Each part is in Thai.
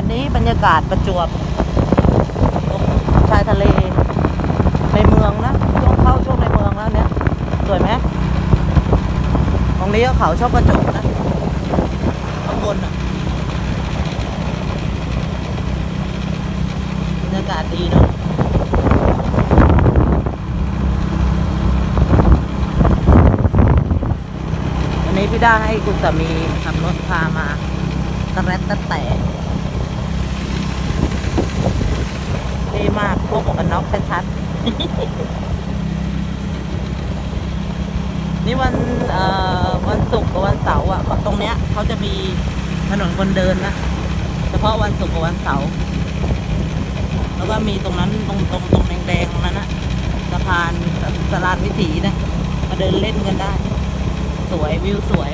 อันนี้บรรยากาศประจวบตรงชายทะเลในเมืองนะช่วงเข้าช่วงในเมืองแล้วเนี่ยสวยไหมตรงนี้ก็เขาชอบกระจกนะข้างบนอะบรรยากาศดีเนาะวันนี้พี่ด้าให้คุณสามีขับรถพามากระแรตตะแต่ ดีมากพวกหมวกกันน็อกชัดๆนี่วันเอ่อวันศุกร์กับวันเสาร์อะตรงเนี้ยเขาจะมีถนนคนเดินนะเฉพาะวันศุกร์กับวันเสาร์แล้วก็มีตรงนั้นตรงตรงตรงแดงๆตรงนั้นนะสะพานสลานวิถีนะมาเดินเล่นกันได้ สวยวิวสวย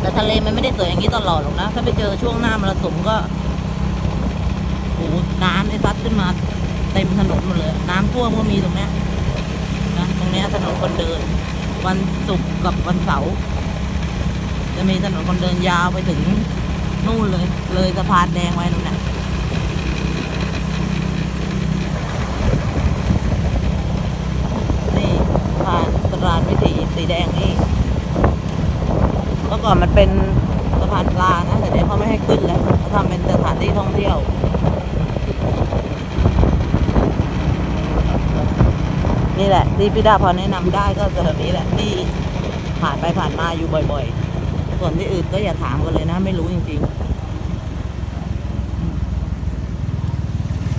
แต่ทะเลมันไม่ได้สวยอย่างนี้ตลอดหรอกนะ ถ้าไปเจอช่วงหน้ามรสุมก็ อ้น้ำเนี่ยซัดขึ้นมาเต็มถนนหมดเลย น้ำท่วมก็มีตรงเนี้ยนะตรงเนี้ยถนนคนเดิน วันศุกร์กับวันเสาร์จะมีถนนคนเดินยาวไปถึงนู่นเลย เลยสะพานแดงไว้นู่นน่ะนี่สะพานสะพานวิถีสีแดงนี่เมื่อก่อนมันเป็นสะพานปลานะแต่เดี๋ยวเขาไม่ให้ขึ้นแล้วเขาทำเป็นสถานที่ท่องเที่ยว นี่แหละที่พี่ดาพอแนะนำได้ก็จะแบบนี้แหละที่ผ่านไปผ่านมาอยู่บ่อยๆ ส่วนที่อื่นก็อย่าถามกันเลยนะ ไม่รู้จริงๆ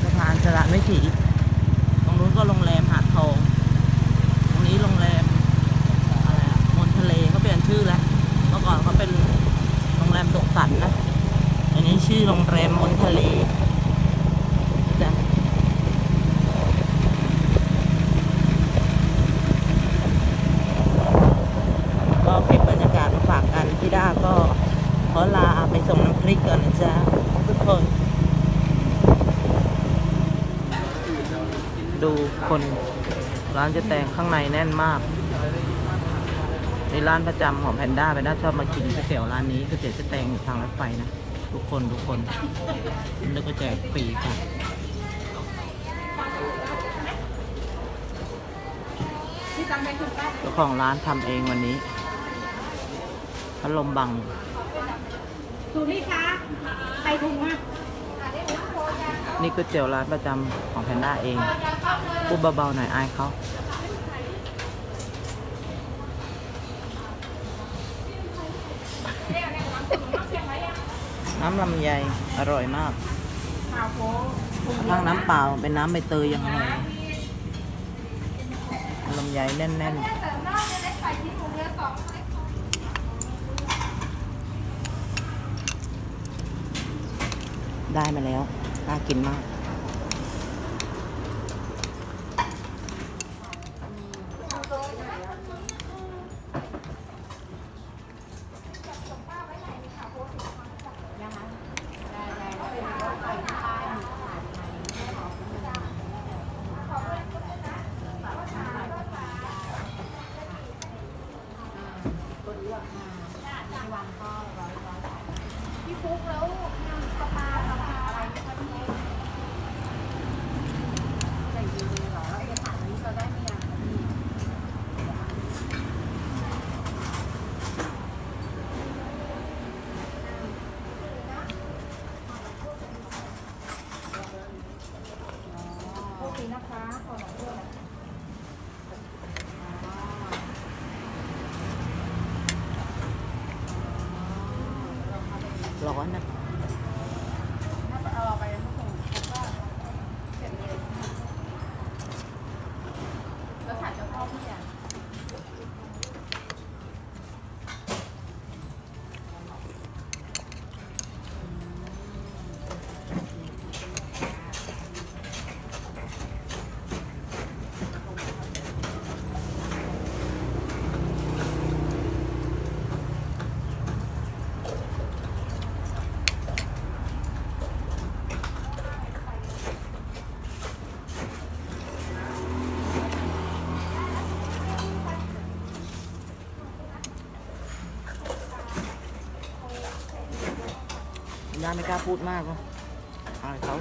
สะพานสระไม่ถีตรงนู้นก็โรงแรมหาดทอง ตรงนี้โรงแรมอะไรอะมนทะเลเขาเปลี่ยนชื่อแล้ว เมื่อก่อนเขาเป็นโรงแรมตกสันนะอันนี้ชื่อโรงแรมมนทะเลจ้ะ ก็เก็บบรรยากาศมาฝากกันพี่ด้าก็ข อลาไปส่งน้ำพริกก่อนนะจ๊ะทุกคน ดูคนร้านจะแตงข้างในแน่นมากในร้านประจำของแพนด้าแพนด้าชอบมากินก๋วยเตี๋ยวร้านนี้ก๋วยเตี๋ยวจะแตงอยู่ทางรถไฟนะ ทุกคนทุกคนแล้วก็แจกฟรีค่ะเจ้าของร้านทำเองวันนี้พัดลมบัง สูนี่คะไปถุงอะนี่ก๋วยเตี๋ยวร้านประจำของแพนด้าเอง พูดเบาๆหน่อยอายเขาน้ำลำไยอร่อยมากข่าวโพทั้งน้ำเปล่าเป็นน้ำใบเตยยังอร่อยลำไยแน่นๆ ได้มาแล้ว น่ากินมาก พี่ฟุกแล้วยำปลาปลาปลาอะไรไม่ค่อยมีใส่ดีๆเหรอแล้วเอกสารนี้เราได้ไหมยัง โอเคนะคะขอหน่อยด้วยร้อนนะถ้าเอาไปแล้วส่งก็เสร็จเลยแล้วถ่ายเจ้าพ่อพี่อะ อ ย่าไม่กล้าพูดมากนะอายเขา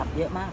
กลับเยอะมาก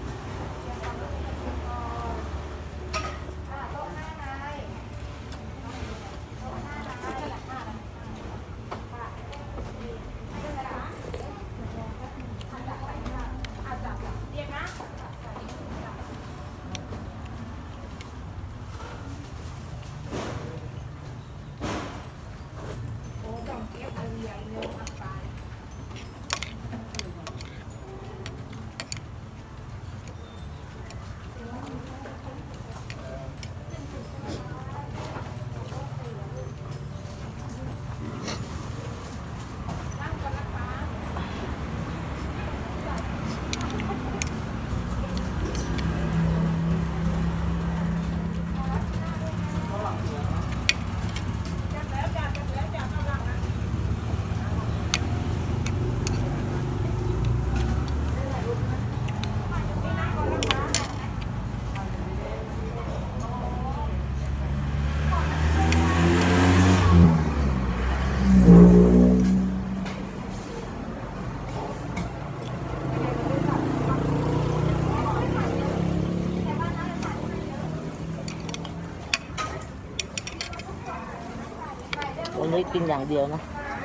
วันนี้ กินอย่างเดียวนะ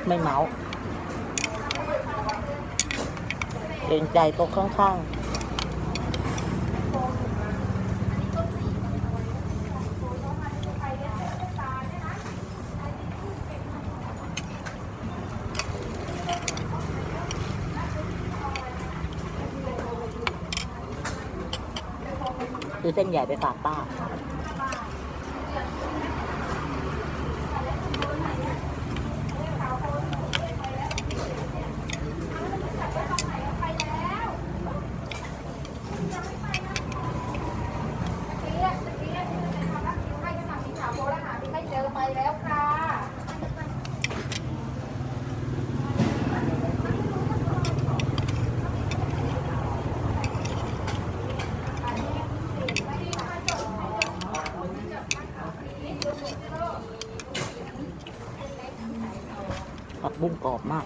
ไม่เมาเกรงใจโต๊ะข้างๆคือเส้นใหญ่ไปฝากป้า ไม่เจอไปแล้วค่ะ ผัก บุ้งกรอบมาก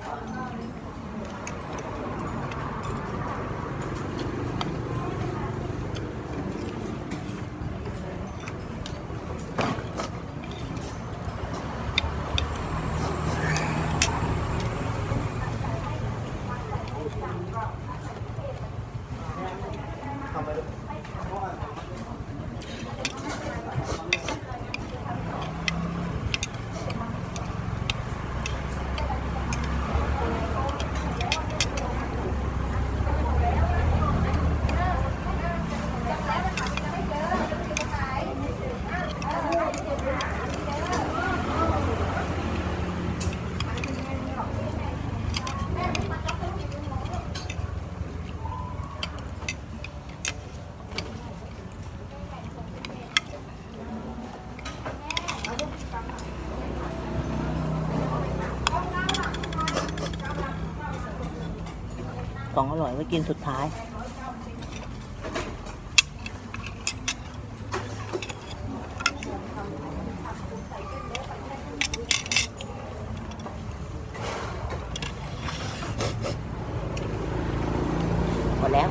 ของอร่อยไว้กินสุดท้าย หมดแล้ว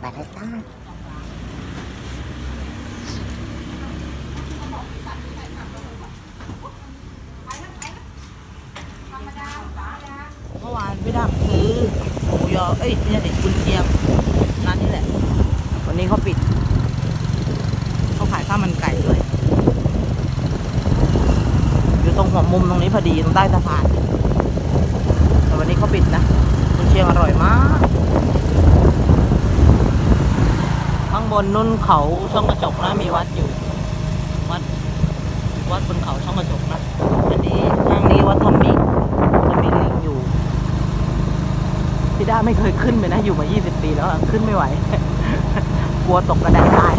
ไปเลยจ้า เมื่อวานพี่ดักซื้อหมู ยอ เอ้ยไม่ใช่เด็กกุนเชียงร้านนี้แหละ วันนี้เขาปิด เขาขายข้าวมันไก่ด้วย อยู่ตรง หัวมุมตรงนี้พอดีตรงใต้สะพานแต่วันนี้เขาปิดนะกุนเชียงอร่อยมาก ข้างบนนุ่นเขาช่องกระจกนะมีวัดอยู่ วัดวัดบนเขาช่องกระจกนะอันนี้ทางนี้วัดธรรมิกจะมีลิงอยู่พี่ด้าไม่เคยขึ้นไปนะอยู่มา 20 ปีแล้วขึ้นไม่ไหว กลัวตกกระไดตาย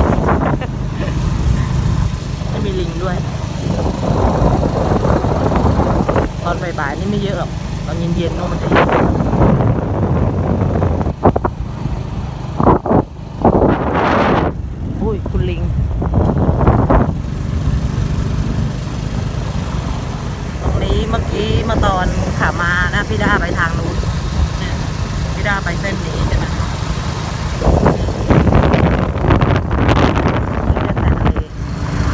ไม่มีลิงด้วย ตอน บ่ายๆนี่ไม่เยอะหรอกตอนเย็นๆนู่นมันจะเยอะอุ้ยคุณลิงตรงนี้เมื่อกี้เมื่อตอนขามานะพี่ด้าไปทางนู้นพี่ด้าไปเส้นนี้ใช่ไหมแต่ทะเล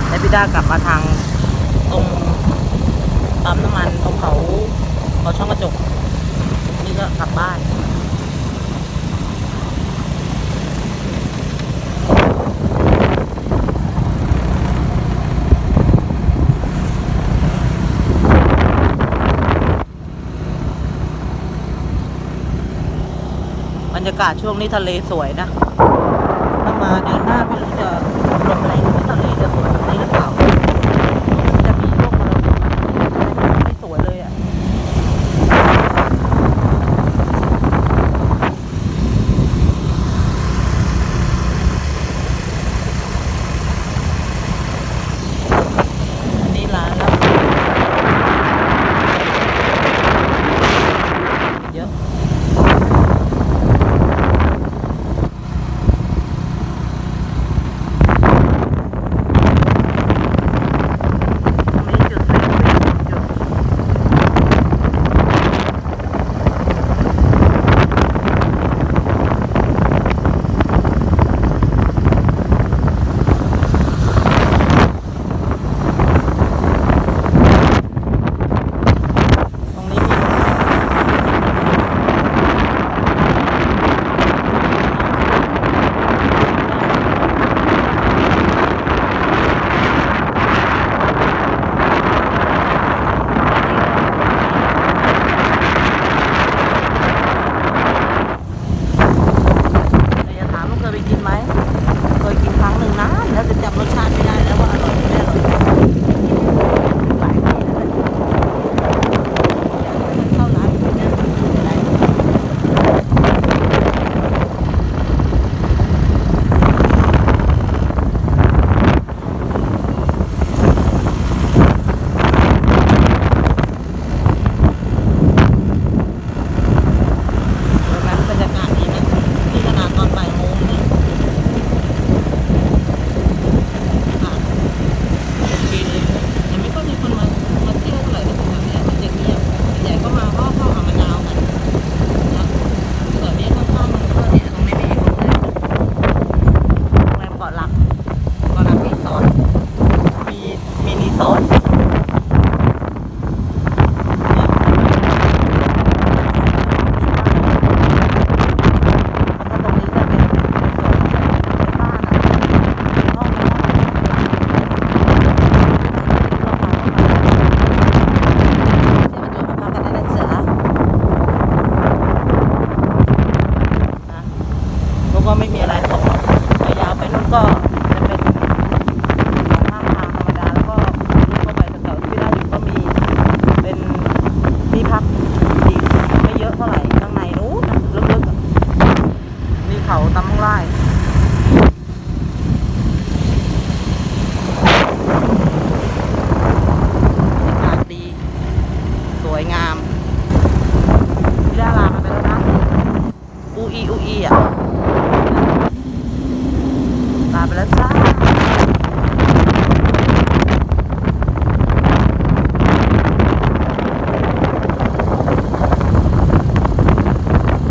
แล้วพี่ด้ากลับมาทางตรง ปั๊มน้ำมันตรงเขาเขาช่องกระจก นี่ก็กลับบ้านบรรยากาศช่วงนี้ทะเลสวยนะ ถ้ามาเดือนหน้าไม่รู้จะ ได้